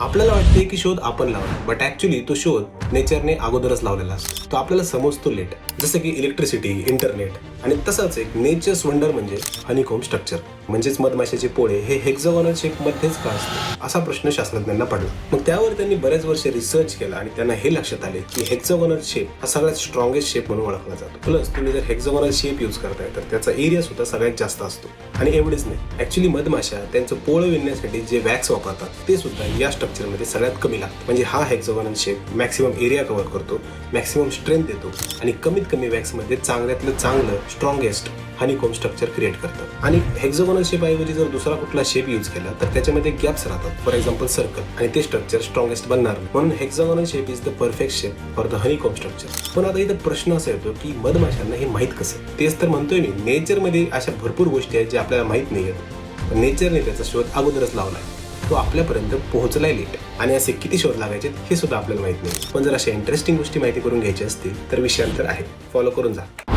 आपल्याला वाटते की शोध आपण लावला बट ऍक्च्युली तो शोध नेचरने अगोदरच लावलेला असतो. तो आपल्याला समजतो लेट जसं की इलेक्ट्रिसिटी इंटरनेट आणि तसंच एक नेचर्स वंडर म्हणजे हनीकोम स्ट्रक्चर म्हणजेच मधमाशाचे पोळे हे हेक्झागोनल शेप मध्येच का असते असा प्रश्न शास्त्रज्ञांना पडला. मग त्यावर त्यांनी बरेच वर्ष रिसर्च केला आणि त्यांना हे लक्षात आले की हेक्झागोनल शेप हा सगळ्यात स्ट्रॉंगेस्ट शेप म्हणून ओळखला जातो. प्लस तुम्ही जर हेक्झागोनल शेप यूज करताय तर त्याचा एरिया सुद्धा सगळ्यात जास्त असतो. आणि एवढेच नाही. ऍक्च्युली मधमाशा त्यांचं पोळं विणण्यासाठी जे वॅक्स वापरतात ते सुद्धा या स्ट्रक्चरमध्ये सगळ्यात कमी लागतं. म्हणजे हा hexagonal shape maximum area cover करतो. मॅक्सिमम स्ट्रेंथ देतो. आणि कमीत कमी वॅक्समध्ये चांगल्यातलं चांगलं स्ट्रॉंगेस्ट हनीकोम स्ट्रक्चर क्रिएट करतं. आणि हेक्झोगोनल शेप ऐवजी जर दुसरा कुठला शेप यूज केला तर त्याच्यामध्ये गॅप्स राहतात. फॉर एक्झाम्पल सर्कल आणि ते स्ट्रक्चर स्ट्रॉंगेस्ट बनणार नाही. म्हणून hexagonal shape is the perfect shape for the honeycomb structure पण आता इथं प्रश्न असा येतो की मधमाशांना हे माहीत कसं? तेच तर म्हणतोय मी. नेचरमध्ये अशा भरपूर गोष्टी आहेत ज्या आपल्याला माहीत नाही आहेत नेचरने त्याचा शोध अगोदरच लावला आहे तो आपल्यापर्यंत पोहोचलाय लेट आणि असे किती शोध लागायचे हे सुद्धा आपल्याला माहीत नाही. पण जर अशा इंटरेस्टिंग गोष्टी माहिती करून घ्यायच्या असतील तर विषयांतर आहे. फॉलो करून जा.